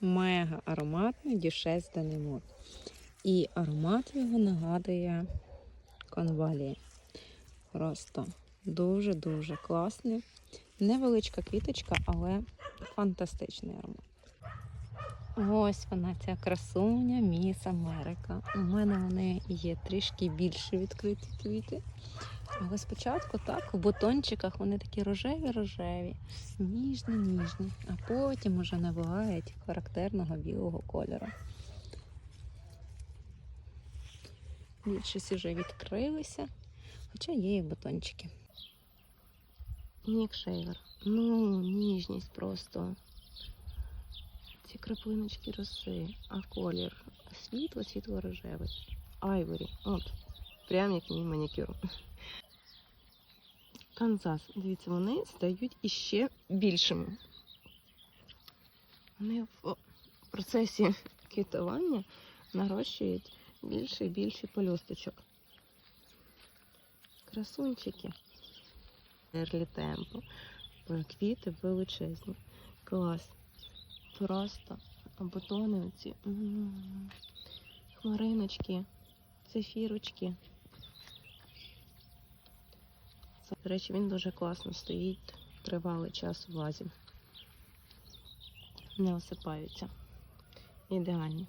мега ароматний дюшес Данимот. І аромат його нагадує конвалії. Просто дуже-дуже класний. Невеличка квіточка, але фантастичний аромат. Ось вона, ця красуня Міс Америка. У мене вони є трішки більше відкриті квіти. Але спочатку так, у бутончиках вони такі рожеві-рожеві, ніжні-ніжні, а потім уже набувають характерного білого кольору. Більшість вже відкрилися, хоча є і бутончики. Нік Шейвер. Ну, ніжність просто. Ці краплиночки роси, а колір світло-світло рожевий. Айворі. От. Прям як мій манікюр. Канзас. Дивіться, вони стають іще більшими. Вони в процесі квітування нарощують більше і більше пелюсточок. Красунчики. Ерлі темпо. Квіти величезні. Клас. Просто бутони оці. Хмариночки, цефірочки. Це, до речі, він дуже класно стоїть тривалий час у вазі. Не осипаються. Ідеальні.